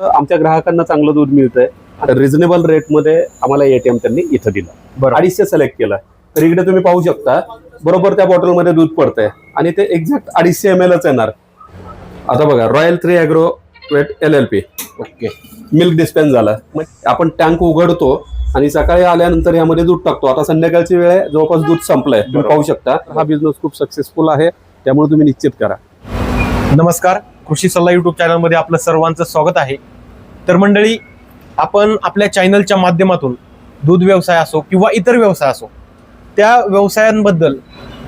आमच्या ग्राहकांना चांगलं दूध मिळतंय. रिझनेबल रेटमध्ये आम्हाला एटीएम त्यांनी इथं दिलं. अडीचशे सिलेक्ट केलं. तर इकडे तुम्ही पाहू शकता बरोबर त्या बॉटलमध्ये दूध पडतंय आणि ते एक्झॅक्ट अडीचशे एम एलच येणार. आता बघा Royal Three Agro Vet L L P okay. Milk dispense झालं. मग? आपण टँक उघडतो आणि सकाळी आल्यानंतर यामध्ये दूध टाकतो. आता संध्याकाळची वेळ आहे जवळपास दूध संपलंय. तुम्ही. पाहू शकता हा बिझनेस खूप सक्सेसफुल आहे त्यामुळे तुम्ही निश्चित करा. नमस्कार. कृषी सल्ला युट्यूब चॅनलमध्ये आपलं सर्वांचं स्वागत आहे. तर मंडळी आपण आपल्या चॅनलच्या माध्यमातून दूध व्यवसाय असो किंवा इतर व्यवसाय असो त्या व्यवसायांबद्दल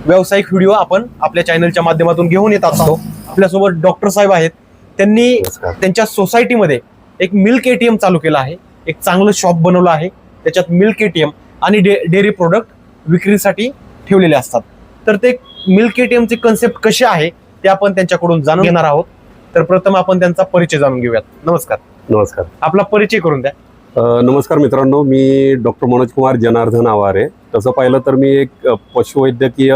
व्यावसायिक व्हिडिओ आपण आपल्या चॅनलच्या माध्यमातून घेऊन येत असतो. आपल्यासोबत डॉक्टर साहेब आहेत. त्यांनी त्यांच्या सोसायटीमध्ये एक मिल्क एटीएम चालू केलं आहे. एक चांगलं शॉप बनवलं आहे. त्याच्यात मिल्क एटीएम आणि डे डेअरी प्रोडक्ट विक्रीसाठी ठेवलेले असतात. तर ते मिल्क एटीएमचे कन्सेप्ट कसे आहे ते आपण त्यांच्याकडून जाणून घेणार आहोत. तर प्रथम आपण त्यांचा परिचय जाणून घेऊयात. नमस्कार. नमस्कार. आपला परिचय करून द्या. अ, नमस्कार मित्रांनो मी डॉक्टर मनोज कुमार जनार्दन आवारे. तसं पाहिलं तर मी एक अ, पशुवैद्यकीय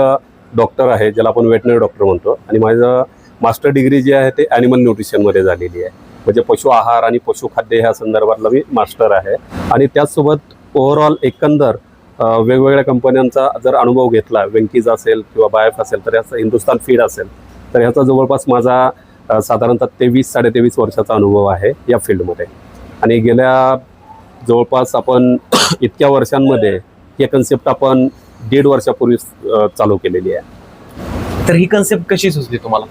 डॉक्टर आहे ज्याला आपण वेटनरी डॉक्टर म्हणतो. आणि माझं मास्टर डिग्री जी आहे ते ॲनिमल न्यूट्रिशनमध्ये झालेली आहे. म्हणजे पशु आहार आणि पशुखाद्य ह्या संदर्भातला मी मास्टर आहे. आणि त्याचसोबत ओव्हरऑल एकंदर अ, वेगवेगळ्या कंपन्यांचा जर अनुभव घेतला वेंकीज असेल किंवा बायफ असेल तर याचा हिंदुस्तान फीड असेल तर ह्याचा जवळपास माझा साधारणतः तेवीस साडेतेवीस वर्षाचा अनुभव आहे या फील्डमध्ये. आणि गेल्या जवळपास आपण इतक्या वर्षांमध्ये हे कन्सेप्ट आपण दीड वर्षापूर्वी चालू केलेली आहे. तर ही कन्सेप्ट कशी सुचली तुम्हाला?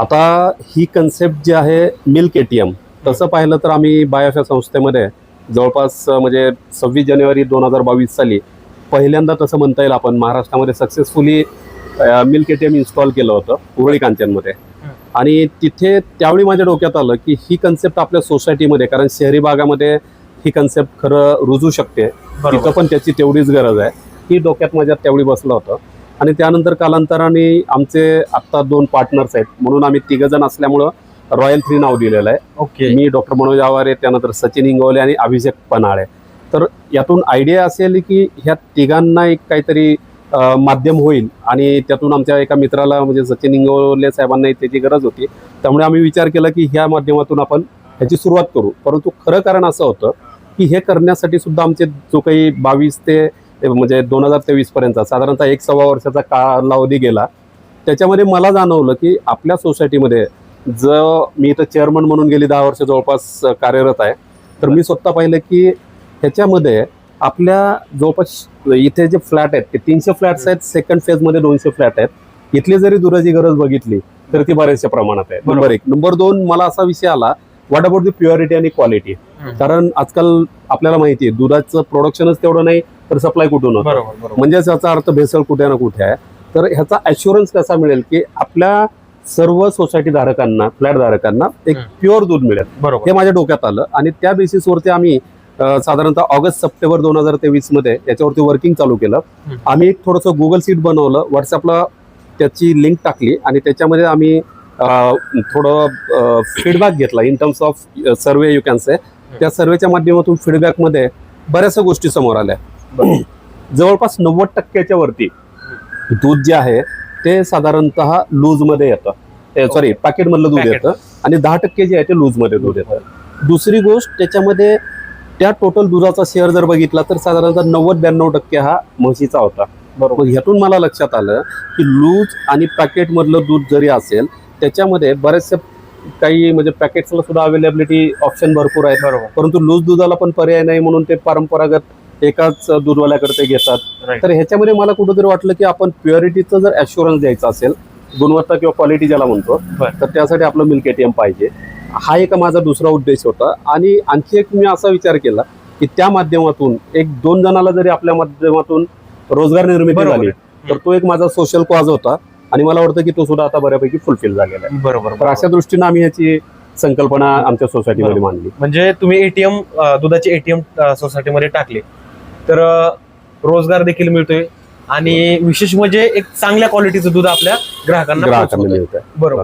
आता ही कन्सेप्ट जी आहे मिल्क एटीएम तसं पाहिलं तर आम्ही बायोफ या संस्थेमध्ये जवळपास म्हणजे सव्वीस जानेवारी दोन हजार बावीस साली पहिल्यांदा तसं म्हणता येईल आपण महाराष्ट्रामध्ये सक्सेसफुली मिल्क एटीएम इन्स्टॉल केलं होतं उरळी कांचनमध्ये आणि तिथे त्यावेळी माझ्या डोक्यात आलं की ही कन्सेप्ट आपल्या सोसायटीमध्ये कारण शहरी भागामध्ये ही कन्सेप्ट खरं रुजू शकते. तिथं पण त्याची तेवढीच गरज आहे. ही डोक्यात माझ्या त्यावेळी बसलं होतं. आणि त्यानंतर कालांतराने आमचे आत्ता दोन पार्टनर्स आहेत. म्हणून आम्ही तिघजण असल्यामुळं रॉयल थ्री नाव दिलेलं आहे. ओके. मी डॉक्टर मनोज आवारे त्यानंतर सचिन इंगवले आणि अभिषेक पनाळे तर यातून आयडिया असेल की ह्या तिघांना एक काहीतरी माध्यम होईल आणि त्यातून आमच्या एका मित्राला म्हणजे सचिन इंगवले साहेबांनाही त्याची गरज होती त्यामुळे आम्ही विचार केला की ह्या माध्यमातून आपण ह्याची सुरुवात करू. परंतु खरं कारण असं होतं की हे करण्यासाठी सुद्धा आमचे जो काही बावीस ते म्हणजे दोन हजार तेवीस पर्यंत साधारणतः एक सव्वा वर्षाचा कालावधी गेला. त्याच्यामध्ये मला जाणवलं की आपल्या सोसायटीमध्ये जर मी इथं चेअरमन म्हणून गेली दहा वर्ष जवळपास कार्यरत आहे तर मी स्वतः पाहिलं की ह्याच्यामध्ये आपल्या जवळपास इथे जे फ्लॅट आहेत ते तीनशे फ्लॅट्स आहेत सेकंड फेजमध्ये दोनशे फ्लॅट आहेत. इथली जरी दुधाची गरज बघितली तर ती बऱ्याचशा प्रमाणात आहे. बरोबर. नंबर एक. नंबर दोन मला असा विषय आला व्हॉट अबाउट दी प्युरिटी आणि क्वालिटी. कारण आजकाल आपल्याला माहिती आहे दुधाचं प्रोडक्शनच तेवढं नाही तर सप्लाय कुठून म्हणजेच याचा अर्थ भेसळ कुठे ना कुठे आहे. तर ह्याचा ॲश्युरन्स कसा मिळेल की आपल्या सर्व सोसायटी धारकांना फ्लॅट धारकांना एक. प्युअर दूध मिळेल. हे माझ्या डोक्यात आलं आणि त्या बेसिसवरती आम्ही साधारणतः ऑगस्ट सप्टेंबर दोन हजार तेवीसमध्ये याच्यावरती वर्किंग चालू केलं. आम्ही एक थोडंसं गुगल सीट बनवलं. व्हॉट्सअपला त्याची लिंक टाकली आणि त्याच्यामध्ये आम्ही थोडं फीडबॅक घेतला in terms of survey you can say त्या सर्वेच्या माध्यमातून फीडबॅकमध्ये बऱ्याचशा गोष्टी समोर आल्या. जवळपास नव्वद टक्क्याच्या वरती दूध जे आहे ते साधारणतः लूजमध्ये येतं. सॉरी पॅकेटमधलं दूध. येतं आणि दहा टक्के जे आहे ते लूजमध्ये दूध येतं. दुसरी गोष्ट त्याच्यामध्ये त्या टोटल दुधाचा शेअर जर बघितला तर साधारणतः नव्वद ब्याण्णव टक्के हा म्हशीचा होता. बरोबर. ह्यातून मला लक्षात आलं की लूज आणि पॅकेटमधलं दूध जरी असेल त्याच्यामध्ये बरेचसे काही म्हणजे पॅकेट्सला सुद्धा अवेलेबिलिटी ऑप्शन भरपूर आहेत. बरोबर. परंतु लूज दुधाला पण पर्याय नाही म्हणून ते परंपरागत एकाच दूधवाल्याकडे ते घेतात तर ह्याच्यामध्ये मला कुठंतरी वाटलं की आपण प्युरिटीचं जर ॲश्युरन्स द्यायचं असेल गुणवत्ता किंवा क्वालिटी ज्याला म्हणतो. तर त्यासाठी आपलं मिल्क एटीएम पाहिजे. हा एक माझा दुसरा उद्देश होता. आणि आणखी एक मी असा विचार केला की त्या माध्यमातून एक दोन जणाला जरी आपल्या माध्यमातून रोजगार निर्मिती झाली. तर तो एक माझा सोशल कॉज होता. आणि मला वाटतं की तो सुद्धा आता बऱ्यापैकी फुलफिल झालेला आहे. बरोबर तर. अशा दृष्टीने आम्ही याची संकल्पना आमच्या सोसायटीमध्ये. मांडली. म्हणजे तुम्ही एटीएम दुधाचे एटीएम सोसायटीमध्ये टाकले. तर रोजगार देखील मिळतोय. आणि विशेष म्हणजे एक चांगल्या क्वालिटीचं दूध आपल्या ग्राहकांना बरोबर.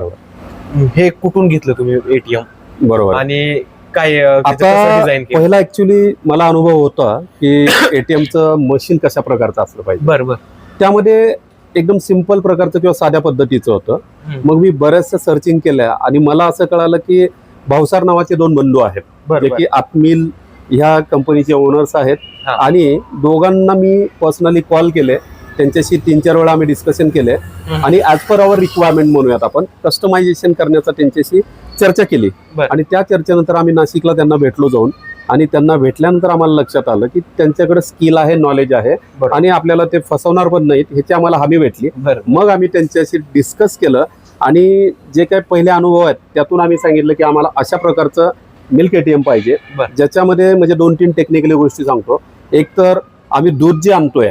हे कुठून घेतलं तुम्ही एटीएम बरोबर. आणि काय डिझाईन पहिला ऍक्च्युली मला अनुभव होता की एटीएमचं मशीन कशा प्रकारचं असलं पाहिजे. बरं बरं. त्यामध्ये एकदम सिंपल प्रकारचं किंवा साध्या पद्धतीचं होतं. मग मी बऱ्याचशा सर्चिंग केल्या आणि मला असं कळालं की भावसार नावाचे दोन बंधू आहेत. जे की आत्मिल ह्या कंपनीचे ओनर्स आहेत. आणि दोघांना मी पर्सनली कॉल केले. त्यांच्याशी तीन चार वेळा आम्ही डिस्कशन केले. आणि ॲज पर अवर रिक्वायरमेंट म्हणूयात आपण कस्टमायझेशन करण्याचा त्यांच्याशी चर्चा केली. आणि त्या चर्चेनंतर आम्ही नाशिकला त्यांना भेटलो जाऊन आणि त्यांना भेटल्यानंतर आम्हाला लक्षात आलं की त्यांच्याकडे स्किल आहे नॉलेज आहे. आणि आपल्याला ते फसवणार पण नाहीत ह्याची आम्हाला हमी भेटली मग आम्ही त्यांच्याशी डिस्कस केलं आणि जे काही पहिले अनुभव आहेत त्यातून आम्ही सांगितलं की आम्हाला अशा प्रकारचं मिल्क एटीएम पाहिजे. ज्याच्यामध्ये म्हणजे दोन तीन टेक्निकली गोष्टी सांगतो एक तर आम्ही दूध जे आणतोय.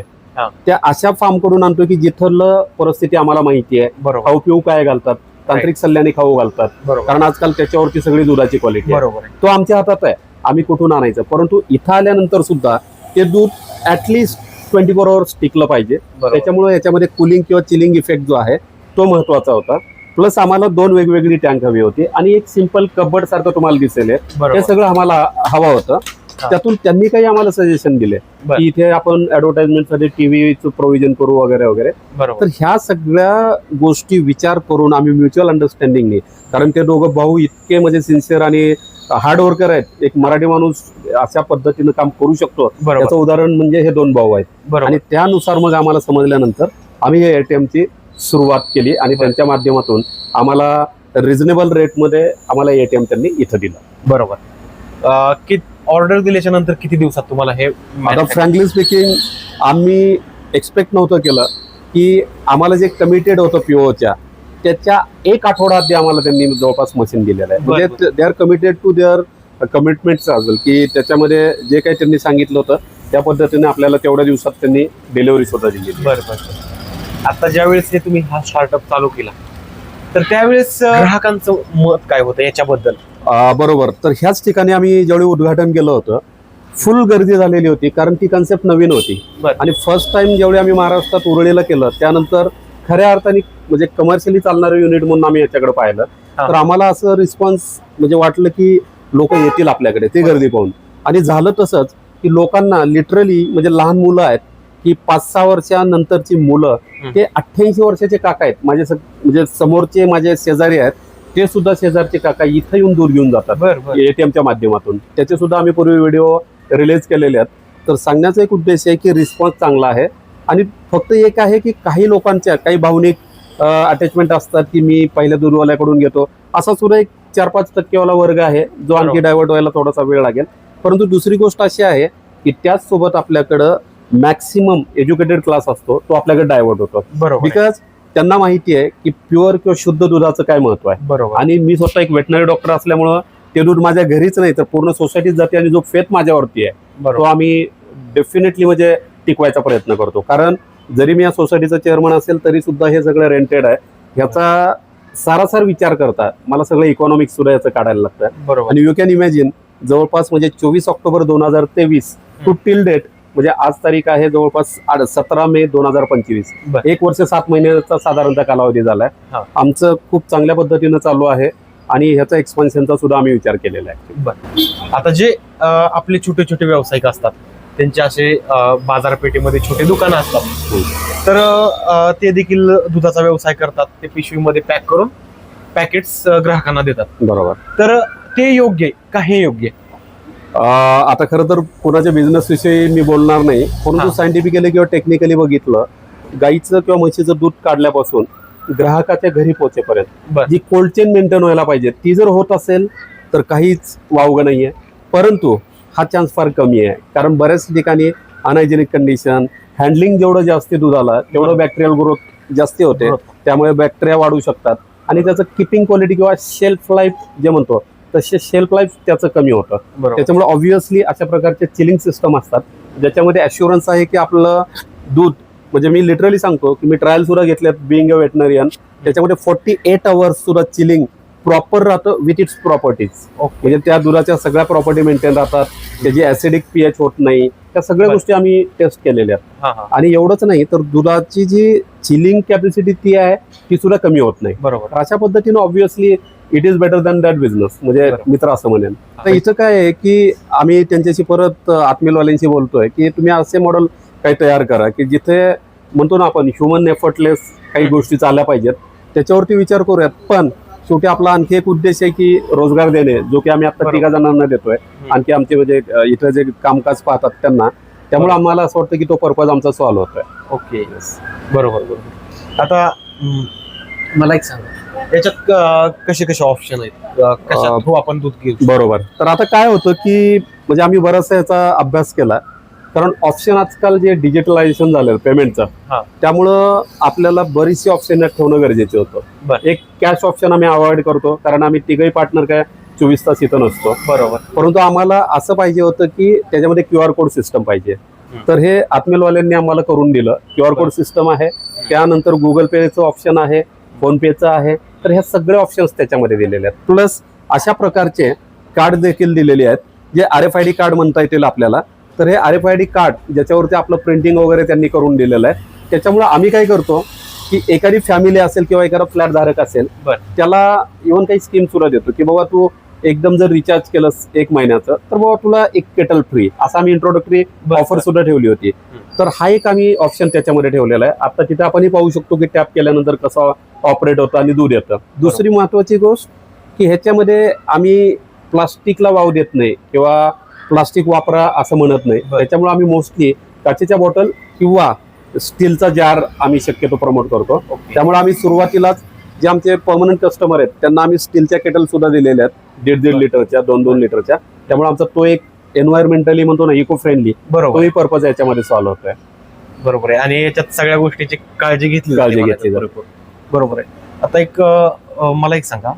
त्या अशा फार्मकडून आणतोय की जिथलं परिस्थिती आम्हाला माहिती आहे खाऊ पिऊ काय घालतात? तांत्रिक सल्ल्याने खाऊ घालतात. कारण आजकाल त्याच्यावरती सगळी दुधाची क्वालिटी बरोबर. तो आमच्या हातात आहे. आम्ही कुठून आणायचं? परंतु इथं आल्यानंतर सुद्धा ते दूध at least twenty four hours टिकलं पाहिजे. त्याच्यामुळे याच्यामध्ये कुलिंग किंवा चिलिंग इफेक्ट जो आहे तो महत्त्वाचा होता. प्लस आम्हाला दोन वेगवेगळी टँक हवी होती. आणि एक सिंपल कबड सारखं तुम्हाला दिसेल हे. सगळं आम्हाला हवं होतं. त्यातून त्यांनी काही आम्हाला सजेशन दिले. की इथे आपण ऍडव्हर्टाइजमेंटसाठी टीव्हीचं प्रोव्हिजन करू वगैरे वगैरे. तर ह्या सगळ्या गोष्टी विचार करून आम्ही म्युच्युअल अंडरस्टँडिंगने कारण ते दोघं भाऊ इतके म्हणजे सिन्सिअर आणि हार्ड वर्कर आहेत. एक मराठी माणूस अशा पद्धतीनं काम करू शकतो. त्याचं उदाहरण म्हणजे हे दोन भाऊ आहेत. आणि त्यानुसार मग आम्हाला समजल्यानंतर आम्ही हे एटीएमची सुरुवात केली आणि त्यांच्या माध्यमातून आम्हाला रिझनेबल रेटमध्ये आम्हाला एटीएम त्यांनी इथं दिलं. बरोबर. ऑर्डर दिल्याच्या नंतर किती दिवसात तुम्हाला हे आता फ्रँकली स्पीकिंग आम्ही एक्सपेक्ट नव्हतं केलं की आम्हाला जे कमिटेड होतं पीओच्या त्याच्या एक आठवडा आधी आम्हाला त्यांनी जवळपास मशीन दिलेलं आहे. म्हणजे they are committed to their commitments असेल की त्याच्यामध्ये जे काही त्यांनी सांगितलं होतं त्या पद्धतीने आपल्याला तेवढ्या दिवसात त्यांनी डिलिव्हरी सुद्धा दिली. बरं बरं आता ज्यावेळेस हे तुम्ही हा स्टार्टअप चालू केला तर त्यावेळेस ग्राहकांचं मत काय होतं याच्याबद्दल? बरोबर तर ह्याच ठिकाणी आम्ही ज्यावेळी उद्घाटन केलं होतं फुल गर्दी झालेली होती कारण ती कन्सेप्ट नवीन होती. आणि फर्स्ट टाइम जेवढे आम्ही महाराष्ट्रात उरळीला केलं त्यानंतर खऱ्या अर्थाने म्हणजे कमर्शियली चालणारं युनिट म्हणून आम्ही याच्याकडे पाहिलं. तर आम्हाला असं रिस्पॉन्स म्हणजे वाटलं की लोक येतील आपल्याकडे ते गर्दी पाहून आणि झालं तसंच की लोकांना लिटरली म्हणजे लहान मुलं आहेत की पाच सहा वर्षानंतरची मुलं. ते अठ्ठ्याऐंशी वर्षाचे काका आहेत माझे म्हणजे समोरचे माझे शेजारी आहेत ते सुद्धा शेजारचे काका इथं येऊन दूर घेऊन जातात. एटीएमच्या माध्यमातून. त्याचे सुद्धा आम्ही पूर्वी व्हिडिओ रिलीज केलेले आहेत. तर सांगण्याचा एक उद्देश आहे की रिस्पॉन्स चांगला आहे. आणि फक्त एक आहे की काही लोकांच्या काही भावनिक अटॅचमेंट असतात की मी पहिल्या दूरवाल्याकडून घेतो. असा सुद्धा एक चार पाच टक्केवाला वर्ग आहे जो आणखी. डायव्हर्ट व्हायला थोडासा वेळ लागेल. परंतु दुसरी गोष्ट अशी आहे की त्याच सोबत आपल्याकडं मॅक्सिमम एज्युकेटेड क्लास असतो तो आपल्याकडे डायव्हर्ट होतो. बिकॉज त्यांना माहिती आहे की प्युअर किंवा शुद्ध दुधाचं काय महत्त्व आहे. बरोबर. आणि मी स्वतः एक वेटनरी डॉक्टर असल्यामुळं ते दूध माझ्या घरीच नाही तर पूर्ण सोसायटीत जाते आणि जो फेथ माझ्यावरती आहे तो आम्ही डेफिनेटली म्हणजे टिकवायचा प्रयत्न करतो. कारण जरी मी या सोसायटीचा चेअरमन असेल तरी सुद्धा हे सगळं रेंटेड आहे. ह्याचा सारासार विचार करता मला सगळं इकॉनॉमिक्स सुद्धा याचं काढायला लागतं. बरोबर. आणि यू कॅन इमॅजिन जवळपास म्हणजे चोवीस ऑक्टोबर दोन हजार तेवीस टू टिल डेट म्हणजे आज तारीख आहे जवळपास सतरा मे दोन हजार पंचवीस. एक वर्ष सात महिन्याचा साधारणतः कालावधी झालाय. हा. आमचं खूप चांगल्या पद्धतीनं चालू आहे आणि ह्याचा एक्सपान्शनचा सुद्धा आम्ही विचार केलेला आहे. आता जे आपले छोटे छोटे व्यावसायिक असतात त्यांचे असे बाजारपेठेमध्ये छोटे दुकानं असतात. तर अं, ते देखील दुधाचा व्यवसाय करतात ते पिशवीमध्ये पॅक करून पॅकेट्स ग्राहकांना देतात. बरोबर. तर ते योग्य आहे का हे योग्य आहे? आता खरं तर कोणाच्या बिझनेस विषयी मी बोलणार नाही परंतु. सायंटिफिकली किंवा टेक्निकली बघितलं गाईचं किंवा म्हशीचं दूध काढल्यापासून ग्राहकाच्या घरी पोहोचेपर्यंत. जी कोल्ड चेन मेंटेन व्हायला पाहिजे ती जर होत असेल तर काहीच वावगं नाहीये परंतु हा चान्स फार कमी आहे कारण बऱ्याच ठिकाणी अनहायजेनिक कंडिशन हँडलिंग जेवढं जास्त दुधाला तेवढं. बॅक्टेरियल ग्रोथ जास्ती होते त्यामुळे बॅक्टेरिया वाढू शकतात आणि त्याचं किपिंग क्वालिटी किंवा शेल्फ लाईफ जे म्हणतो तसे शेल्फ लाईफ त्याचं कमी होतं. त्याच्यामुळे ऑब्व्हियसली अशा प्रकारचे चिलिंग सिस्टम असतात. ज्याच्यामध्ये अश्युरन्स आहे की आपलं दूध म्हणजे मी लिटरली सांगतो की मी ट्रायल सुद्धा घेतल्यात बिईंग अ वेटनरियन त्याच्यामध्ये फोर्टी एट अवर्स सुद्धा चिलिंग प्रॉपर राहतं विथ इट्स प्रॉपर्टीज ओके म्हणजे त्या दुधाच्या सगळ्या प्रॉपर्टी मेंटेन राहतात. त्याची ऍसिडिक पीएच होत नाही. त्या सगळ्या. गोष्टी आम्ही टेस्ट केलेल्या आहेत. आणि एवढंच नाही तर दुधाची जी चिलिंग कॅपॅसिटी ती आहे ती सुद्धा कमी होत नाही. बरोबर. अशा पद्धतीनं obviously it is better than that business म्हणजे. मित्र असं म्हणेन. तर इथं काय आहे की आम्ही त्यांच्याशी परत आत्मीलवाल्यांशी बोलतोय की तुम्ही असे मॉडेल काही तयार करा की जिथे म्हणतो ना आपण ह्युमन एफर्टलेस काही गोष्टी चालल्या पाहिजेत त्याच्यावरती विचार करूयात. पण शेवटी आपला आणखी एक उद्देश आहे की रोजगार देणे जो की आम्ही आता. तिघा जणांना देतोय. आणखी आमचे म्हणजे इथं जे कामकाज पाहतात त्यांना त्यामुळे. आम्हाला असं वाटतं की तो पर्पज आमचा सॉल्व्ह होतोय. ओके. बरोबर बरोबर. आता मला एक सांगा. याच्यात कसे कसे ऑप्शन आहेत? थ्रू आपण दूध घेऊ. बरोबर. तर आता काय होतं की म्हणजे आम्ही बराचसा याचा अभ्यास केला. कारण ऑप्शन आजकाल जे डिजिटलायझेशन झालं हा. पेमेंटचं त्यामुळं आपल्याला बरीचशी ऑप्शन ठेवणं गरजेचं होतं. एक कॅश ऑप्शन आम्ही अवॉइड करतो कारण आम्ही तिघही पार्टनर काय चोवीस तास इथं नसतो. बरोबर. परंतु आम्हाला असं पाहिजे होतं की त्याच्यामध्ये क्यू आर कोड सिस्टम पाहिजे. तर हे आत्मेलवाल्यांनी आम्हाला करून दिलं. Q R code. सिस्टम आहे. त्यानंतर गुगल पेचं ऑप्शन आहे. फोन पेचं आहे. तर ह्या सगळे ऑप्शन्स त्याच्यामध्ये दिलेले आहेत. प्लस अशा प्रकारचे कार्ड देखील दिलेले आहेत जे R F I D card म्हणता येतील आपल्याला. तर हे R F I D card ज्याच्यावरती आपलं प्रिंटिंग वगैरे त्यांनी करून दिलेलं आहे. त्याच्यामुळे आम्ही काय करतो की एखादी फॅमिली असेल किंवा एखादा फ्लॅट धारक असेल बरं. त्याला इव्हन काही स्कीम सुद्धा देतो की बाबा तू एकदम जर रिचार्ज केलंस एक महिन्याचं तर बाबा तुला एक केटल फ्री असं आम्ही इंट्रोडक्टरी ऑफर सुद्धा ठेवली होती. तर हा एक आम्ही ऑप्शन त्याच्यामध्ये ठेवलेला आहे. आता तिथे आपणही पाहू शकतो की टॅप केल्यानंतर कसं ऑपरेट होतं आणि दूध येतं. दुसरी महत्वाची गोष्ट की ह्याच्यामध्ये आम्ही प्लास्टिकला वाव देत नाही किंवा प्लास्टिक वापरा असं म्हणत नाही. त्याच्यामुळे आम्ही मोस्टली काचेच्या बॉटल किंवा स्टीलचा जार आम्ही शक्यतो प्रमोट करतो. त्यामुळे आम्ही सुरुवातीलाच जे आमचे परमनंट कस्टमर आहेत त्यांना आम्ही स्टीलच्या केटल सुद्धा दिलेल्या आहेत. दीड दीड. लिटरच्या दोन दोन लिटरच्या. त्यामुळे आमचा तो एक एन्व्हायरमेंटली म्हणतो ना इको फ्रेंडली बरोबर. तोही पर्पज याच्यामध्ये सॉल्व्ह होतोय. बरोबर आहे. आणि याच्यात सगळ्या गोष्टीची काळजी घेतली काळजी घेतली. बरोबर. बरोबर आहे. आता एक अं, मला एक सांगा.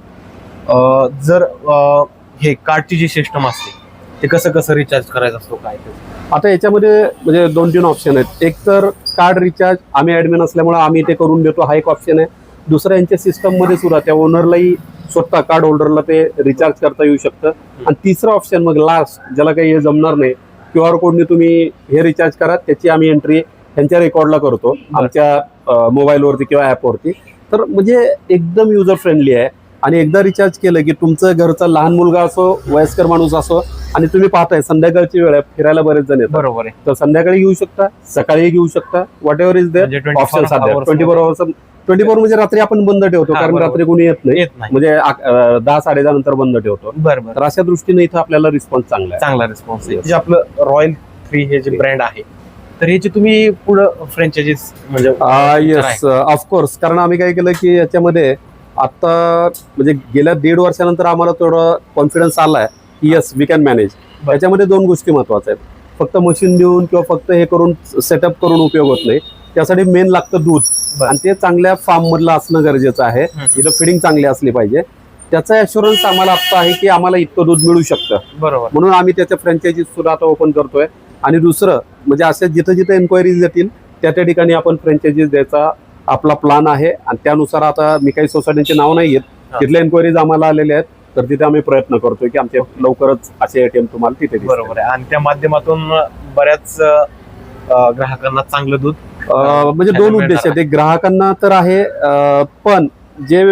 अं, जर अं, हे कार्डची जी सिस्टम असते ते कसं कसं रिचार्ज करायचं असतो काय ते? आता याच्यामध्ये म्हणजे दोन तीन ऑप्शन आहेत. एक तर कार्ड रिचार्ज आम्ही ऍडमिन असल्यामुळे आम्ही ते करून देतो. हा एक ऑप्शन आहे. दुसरं यांच्या सिस्टममध्ये सुद्धा त्या ओनरलाही स्वतः कार्ड होल्डरला ते रिचार्ज करता येऊ शकतं. आणि तिसरं ऑप्शन मग लास्ट ज्याला काही हे जमणार नाही क्यू आर कोडने तुम्ही हे रिचार्ज करा त्याची आम्ही एंट्री त्यांच्या रेकॉर्डला करतो आमच्या मोबाईलवरती किंवा ॲपवरती तर म्हणजे एकदम युजर फ्रेंडली आहे. आणि एकदा रिचार्ज केलं की तुमचं घरचा लहान मुलगा असो वयस्कर माणूस असो आणि तुम्ही पाहताय संध्याकाळची वेळ आहे फिरायला बरेच जण येतात. बरोबर आहे. तर संध्याकाळी घेऊ शकता सकाळी घेऊ शकता whatever is there 24 option twenty four hours twenty four म्हणजे रात्री आपण बंद ठेवतो कारण बरोबर. रात्री कोणी येत नाही. म्हणजे दहा साडे दहा नंतर बंद ठेवतो. बरं बरं. तर अशा दृष्टीने इथं आपल्याला रिस्पॉन्स चांगला आहे. चांगला रिस्पॉन्स आहे. जे आपलं रॉयल थ्री हे जे ब्रँड आहे तर ह्याची तुम्ही पुढं फ्रँचायझीस म्हणजे येस ऑफकोर्स कारण आम्ही काय केलं की याच्यामध्ये आता म्हणजे गेल्या दीड वर्षानंतर आम्हाला थोडं कॉन्फिडन्स आलाय की येस वी कॅन मॅनेज. याच्यामध्ये दोन गोष्टी महत्त्वाच्या आहेत. फक्त मशीन देऊन किंवा फक्त हे करून सेटअप करून उपयोग होत नाही. त्यासाठी मेन लागतं दूध. आणि ते चांगल्या फार्म मधलं असणं गरजेचं आहे. इथं फिडिंग चांगली असली पाहिजे. त्याचा अशुरन्स आम्हाला आता आहे की आम्हाला इतकं दूध मिळू शकतं. बरोबर. म्हणून आम्ही त्याच्या फ्रँचायझी सुद्धा आता ओपन करतोय. आणि दुसरं म्हणजे अशा जिथं जिथं एन्क्वायरीज येतील त्या त्या ठिकाणी आपण फ्रँचायझीज द्यायचा आपला प्लान आहे. आणि त्यानुसार आता मी काही सोसायटीचे नाव नाही हा. तिथल्या एन्क्वायरीज आम्हाला आलेल्या आहेत. तर तिथे आम्ही प्रयत्न करतोय की आमचे लवकरच असे एटीएम तुम्हाला तिथे. बरोबर आहे. आणि त्या माध्यमातून बऱ्याच ग्राहकांना चांगलं दूध म्हणजे दोन उद्देश आहेत. एक ग्राहकांना तर आहे पण जे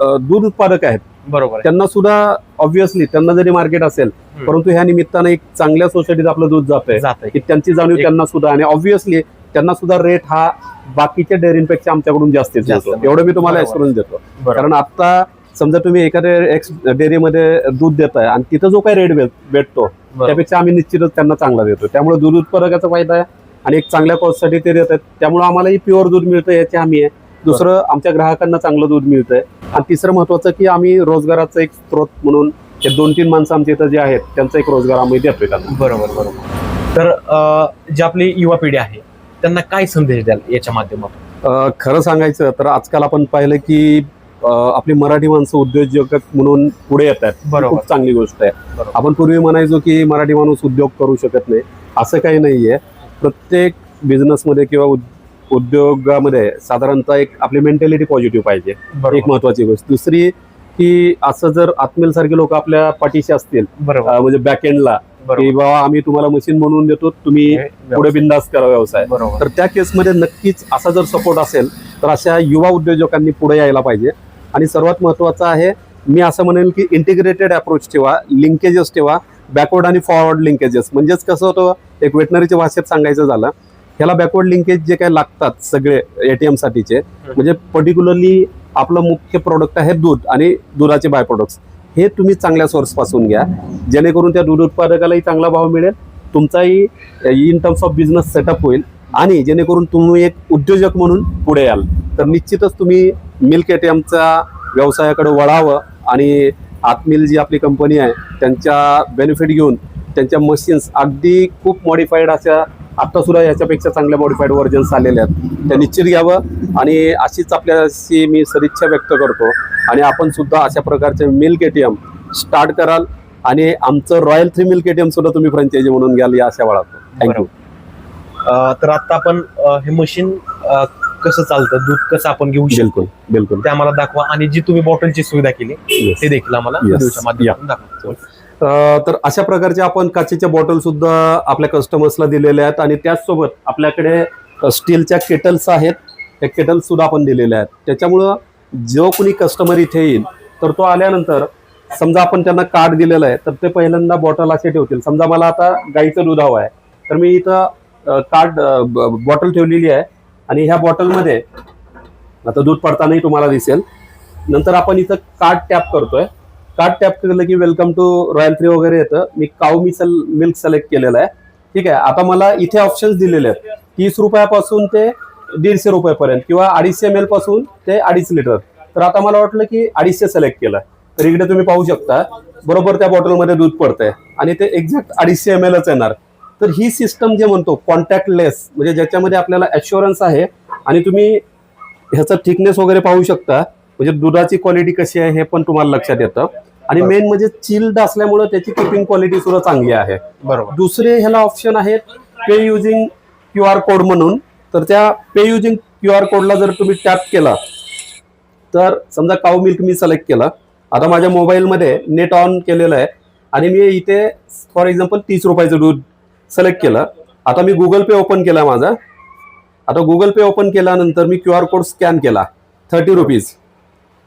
दूध उत्पादक आहेत बरोबर त्यांना सुद्धा ऑब्व्हियसली त्यांना जरी मार्केट असेल. परंतु ह्या निमित्तानं एक चांगल्या सोसायटीत आपलं दूध जातंय जात आहे की त्यांची जाणीव त्यांना सुद्धा आणि ऑब्व्हियसली त्यांना सुद्धा रेट हा बाकीच्या डेअरींपेक्षा आमच्याकडून जास्तीत जास्त एवढं मी तुम्हाला. ऍश्युरन्स देतो. कारण आता समजा तुम्ही एखाद्या एक्स डेअरीमध्ये दूध देताय आणि तिथं जो काही रेट भेटतो. त्यापेक्षा आम्ही निश्चितच त्यांना चांगला देतो. त्यामुळे दूध उत्पादकाचा फायदा आहे आणि एक चांगल्या कॉस्टसाठी ते देतात. त्यामुळे आम्हालाही प्युअर दूध मिळतं याची हमी आहे. दुसरं आमच्या ग्राहकांना चांगलं दूध मिळतंय. आणि तिसरं महत्वाचं की आम्ही रोजगाराचा एक स्रोत म्हणून हे दोन तीन माणसं आमच्या इथं जे आहेत त्यांचा एक रोजगार आम्ही देतोय त्यांना. बरोबर बरोबर. तर अं, जी आपली युवा पिढी आहे त्यांना काय संदेश द्याल याच्या माध्यमातून? अ, खरं सांगायचं तर आजकाल आपण पाहिलं की अ, आपली मराठी माणसं उद्योजक म्हणून पुढे येत आहेत. ही बरोबर. खूप चांगली गोष्ट आहे. बरोबर. आपण पूर्वी म्हणायचो की मराठी माणूस उद्योग करू शकत नाही. असं काही नाहीये. प्रत्येक बिझनेसमध्ये किंवा उद- उद्योगामध्ये साधारणतः एक आपली मेंटॅलिटी पॉझिटिव्ह पाहिजे. एक महत्वाची गोष्ट. दुसरी की असं जर आत्मेल सारखे लोक आपल्या पाठीशी असतील म्हणजे बॅक एंडला की बाबा आम्ही तुम्हाला मशीन बनवून देतो तुम्ही पुढे बिंदास करा व्यवसाय. तर त्या केसमध्ये नक्कीच असा जर सपोर्ट असेल तर अशा युवा उद्योजकांनी पुढे यायला पाहिजे. आणि सर्वात महत्वाचं आहे मी असं म्हणेल की इंटिग्रेटेड अप्रोच ठेवा लिंकेजेस ठेवा बॅकवर्ड आणि फॉरवर्ड लिंकेजेस म्हणजेच कसं होतं एक वेटनरीच्या भाषेत सांगायचं झालं ह्याला बॅकवर्ड लिंकेज जे काही लागतात सगळे एटीएम साठीचे म्हणजे पर्टिक्युलरली आपलं मुख्य प्रोडक्ट आहे दूध आणि दुधाचे बाय प्रोडक्ट्स हे तुम्ही चांगल्या सोर्सपासून घ्या. जेणेकरून त्या दूध उत्पादकालाही चांगला भाव मिळेल तुमचाही in terms of business setup होईल आणि जेणेकरून तुम्ही एक उद्योजक म्हणून पुढे याल. तर निश्चितच तुम्ही मिल्क एटीएमच्या व्यवसायाकडे वळावं आणि आत्मिल जी आपली कंपनी आहे त्यांच्या बेनिफिट घेऊन त्यांच्या मशीन्स अगदी खूप मॉडिफाईड अशा आत्ता सुद्धा याच्यापेक्षा चांगल्या मॉडिफाईड व्हर्जन्स आलेल्या आहेत. त्या निश्चित घ्यावं आणि अशीच आपल्याशी मी सदिच्छा व्यक्त करतो. आणि आपण सुद्धा अशा प्रकारचे मिल्क एटीएम स्टार्ट कराल आणि आमचं रॉयल थ्री मिल्क एटीएम सुद्धा तुम्ही फ्रँचायझी म्हणून घ्याल या आशा बाळगतो थँक्यू तर आता आपण हे मशीन कसं चालतं? दूध कसं आपण घेऊ शकतो? बिलकुल बिलकुल. ते आम्हाला दाखवा. आणि जी तुम्ही बॉटलची सुविधा केली. ते देखील आम्हाला दाखवा. तर अशा प्रकारचे आपण काचेच्या बॉटल सुद्धा आपल्या कस्टमर्सला दिलेल्या आहेत आणि त्याचसोबत आपल्याकडे स्टीलच्या केटल्स आहेत. त्या केटल्स सुद्धा आपण दिलेल्या आहेत. त्याच्यामुळं जो कोणी कस्टमर इथे येईल तर तो आल्यानंतर समजा आपण त्यांना कार्ड दिलेलं आहे तर ते पहिल्यांदा बॉटल असे ठेवतील. समजा मला आता गाईचं दूध हवं आहे तर मी इथं कार्ड बॉटल ठेवलेली आहे आणि ह्या बॉटलमध्ये आता दूध पडतानाही तुम्हाला दिसेल नंतर आपण इथं कार्ड टॅप करतोय. कार्ड टॅप केलं की वेलकम टू रॉयल थ्री वगैरे येतं. मी काऊ मिसल मिल्क सिलेक्ट केलेलं आहे. ठीक आहे. आता मला इथे ऑप्शन्स दिलेले आहेत. तीस रुपयापासून ते दीडशे रुपयापर्यंत किंवा अडीचशे एम एलपासून ते अडीच लिटर तर आता मला वाटलं की अडीचशे सिलेक्ट केलं. तर इकडे तुम्ही पाहू शकता. बरोबर त्या बॉटलमध्ये दूध पडतंय. आणि ते एक्झॅक्ट अडीचशे एम एलच येणार. तर ही सिस्टम जे म्हणतो कॉन्टॅक्टलेस म्हणजे ज्याच्यामध्ये आपल्याला ॲश्युरन्स आहे आणि तुम्ही ह्याचं थिकनेस वगैरे पाहू शकता. म्हणजे दुधाची क्वालिटी कशी आहे हे पण तुम्हाला लक्षात येतं. आणि. मेन म्हणजे चिल्ड असल्यामुळे त्याची किपिंग क्वालिटी सुद्धा चांगली आहे. बरोबर. दुसरे ह्याला ऑप्शन आहेत pay using Q R code म्हणून. तर त्या पे युजिंग क्यू आर कोडला जर तुम्ही टॅप केला तर समजा काऊ मिल्क मी सिलेक्ट केला. आता माझ्या मोबाईलमध्ये नेट ऑन केलेलं आहे. आणि मी इथे फॉर एक्झाम्पल तीस रुपयाचं दूध सिलेक्ट केलं. आता मी गुगल पे ओपन केला माझा. आता गुगल पे ओपन केल्यानंतर मी क्यू आर कोड स्कॅन केला. थर्टी रुपीज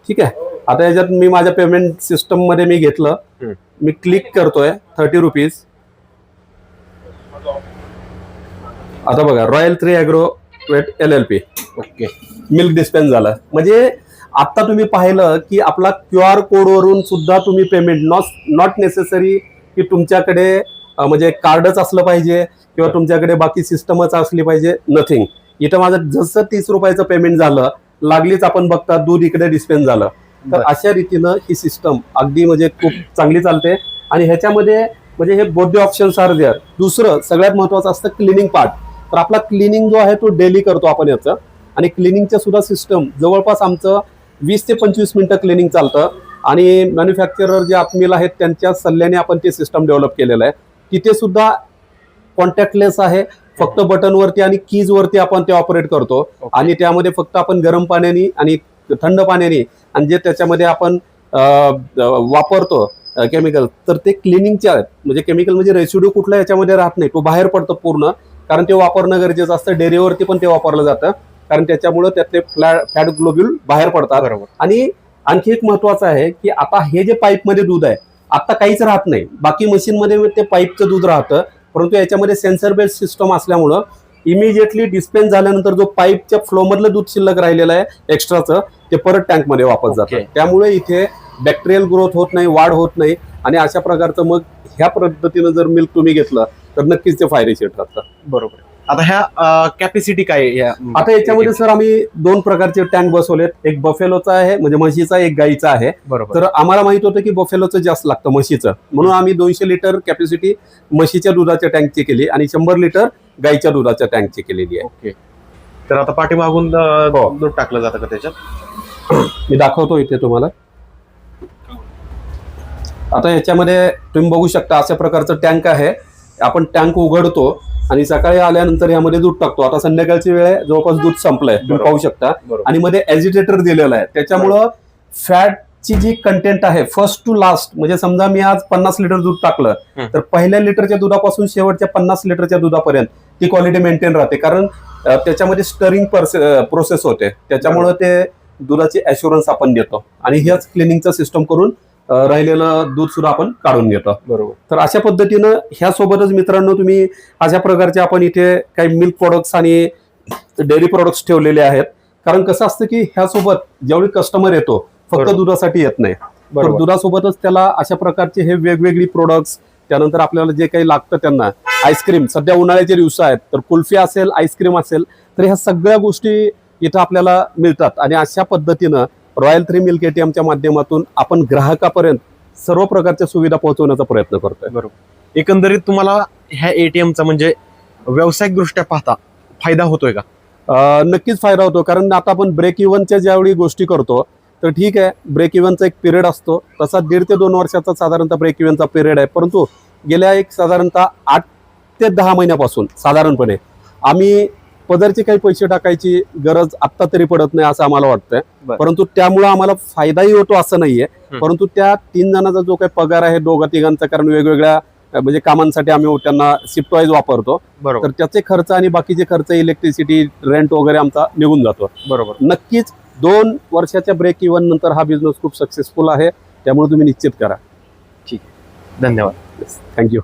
ठीक आहे? आता याच्यात मी माझ्या पेमेंट सिस्टममध्ये मी घेतलं. मी क्लिक करतोय थर्टी रुपीज आता बघा Royal Three Agro Vet L L P okay. Milk dispense झालं. म्हणजे आता तुम्ही पाहिलं की आपला क्यू आर कोडवरून सुद्धा तुम्ही पेमेंट नॉट नॉट नेसेसरी की तुमच्याकडे म्हणजे कार्डच असलं पाहिजे किंवा तुमच्याकडे बाकी सिस्टमच असली पाहिजे नथिंग इथं माझं जसं तीस रुपयाचं पेमेंट झालं लागलीच आपण बघता दूध इकडे डिस्पेन्स झालं. तर. अशा रीतीनं ही सिस्टम अगदी म्हणजे खूप चांगली चालते. आणि ह्याच्यामध्ये म्हणजे हे बोथ ऑप्शन्स आर देअर दुसरं सगळ्यात महत्वाचं असतं क्लिनिंग पार्ट तर आपला क्लिनिंग जो आहे तो डेली करतो आपण याचं. आणि क्लिनिंगचं सुद्धा सिस्टम जवळपास आमचं वीस ते पंचवीस मिनिटं क्लिनिंग चालतं. आणि मॅन्युफॅक्चरर जे आत्मील आहेत त्यांच्या सल्ल्याने आपण ते सिस्टम डेव्हलप केलेलं आहे. तिथे सुद्धा कॉन्टॅक्टलेस आहे. फक्त बटनवरती आणि कीजवरती आपण ते ऑपरेट करतो. आणि त्यामध्ये फक्त आपण गरम पाण्याने आणि थंड पाण्याने आणि जे त्याच्यामध्ये आपण वापरतो केमिकल तर ते क्लिनिंगचे आहेत. म्हणजे केमिकल म्हणजे रेसिड्यू कुठला याच्यामध्ये राहत नाही. तो बाहेर पडतो पूर्ण. कारण ते वापरणं गरजेचं असतं. डेअरीवरती पण ते वापरलं जातं. कारण त्याच्यामुळे त्यातले फ्लॅ फॅट ग्लोब्युल बाहेर पडतात. बरोबर. आणि आणखी एक महत्वाचं आहे की आता हे जे पाईपमध्ये दूध आहे आता काहीच राहत नाही. बाकी मशीनमध्ये ते पाईपचं दूध राहतं. परंतु याच्यामध्ये सेन्सर बेस्ड सिस्टम असल्यामुळं इमिजिएटली डिस्पेन्स झाल्यानंतर जो पाईपच्या फ्लोमधलं दूध शिल्लक राहिलेलं आहे एक्स्ट्राचं ते परत टँकमध्ये वापस जातं. त्यामुळे इथे बॅक्टेरियल ग्रोथ होत नाही वाढ होत नाही आणि अशा प्रकारचं मग ह्या पद्धतीनं जर मिल्क तुम्ही घेतलं तर नक्कीच ते फायदेशीर ठरतं बरोबर. आता ह्या कॅपॅसिटी काय आता याच्यामध्ये सर आम्ही दोन प्रकारचे टँक बसवलेत. एक बफेलोचा आहे म्हणजे म्हशीचा एक गाईचा आहे. बरोबर. तर आम्हाला माहीत होतं की बफेलोचं जास्त लागतं म्हशीचं. म्हणून आम्ही दोनशे लिटर कॅपॅसिटी म्हशीच्या दुधाच्या टँकची केली आणि शंभर लिटर गाईच्या दुधाच्या टँकची केलेली आहे. ओके. तर आता पाठीमागून अं, हो. दूध टाकलं जातं का त्याच्यात? मी दाखवतो इथे तुम्हाला. आता याच्यामध्ये तुम्ही बघू शकता अशा प्रकारचं टँक आहे. आपण टँक उघडतो आणि सकाळी आल्यानंतर यामध्ये दूध टाकतो. आता संध्याकाळची वेळ आहे जवळपास दूध संपलंय. तुम्ही बरोबर. पाहू शकता. बरोबर. आणि मध्ये एजिटेटर दिलेलं आहे. त्याच्यामुळं फॅटची जी कंटेंट आहे फर्स्ट टू लास्ट म्हणजे समजा मी आज पन्नास लिटर दूध टाकलं हं. तर पहिल्या लिटरच्या दुधापासून शेवटच्या पन्नास लिटरच्या दुधापर्यंत ती क्वालिटी मेंटेन राहते. कारण त्याच्यामध्ये स्टरिंग प्रोसेस होते. त्याच्यामुळं ते दुधाची अश्युरन्स आपण देतो. आणि ह्याच क्लिनिंगचं सिस्टम करून राहिलेलं दूध सुद्धा आपण काढून घेतो. बरोबर. तर अशा पद्धतीनं ह्या सोबतच मित्रांनो तुम्ही अशा प्रकारचे आपण इथे काही मिल्क प्रोडक्ट्स आणि डेअरी प्रोडक्ट्स ठेवलेले आहेत. कारण कसं असतं की ह्यासोबत जेवढी कस्टमर येतो फक्त. दुधासाठी येत नाही. तर दुधासोबतच त्याला अशा प्रकारचे हे वेगवेगळी प्रोडक्ट्स त्यानंतर आपल्याला जे काही लागतं त्यांना आईस्क्रीम. सध्या उन्हाळ्याचे दिवस आहेत तर कुल्फी असेल आईस्क्रीम असेल तर ह्या सगळ्या गोष्टी इथं आपल्याला मिळतात. आणि अशा पद्धतीनं रॉयल थ्री मिल्क एटीएमच्या माध्यमातून आपण ग्राहकापर्यंत सर्व प्रकारच्या सुविधा पोहोचवण्याचा प्रयत्न करतोय. बरोबर. एकंदरीत तुम्हाला ह्या एटीएमचा म्हणजे व्यावसायिक दृष्ट्या पाहता फायदा होतोय का? नक्कीच फायदा होतो. कारण आता आपण ब्रेक इव्हनच्या ज्यावेळी गोष्टी करतो तर ठीक आहे ब्रेक इव्हनचा एक पिरियड असतो. तसा दीड ते दोन वर्षाचा साधारणतः ब्रेक इव्हनचा पिरियड आहे. परंतु गेल्या एक साधारणतः आठ ते दहा महिन्यापासून साधारणपणे आम्ही पदरचे काही पैसे टाकायची गरज आत्ता तरी पडत नाही असं आम्हाला वाटतंय. परंतु त्यामुळे आम्हाला फायदाही होतो असं नाहीये. परंतु त्या तीन जणांचा जो काही पगार आहे दोघा तिघांचा कारण वेगवेगळ्या म्हणजे कामांसाठी आम्ही त्यांना शिफ्ट वाईज वापरतो. तर त्याचे खर्च आणि बाकीचे खर्च इलेक्ट्रिसिटी रेंट वगैरे आमचा निघून जातो. बरोबर. नक्कीच दोन वर्षाच्या ब्रेक इव्हन नंतर हा बिझनेस खूप सक्सेसफुल आहे. त्यामुळे तुम्ही निश्चित करा. धन्यवाद. थँक्यू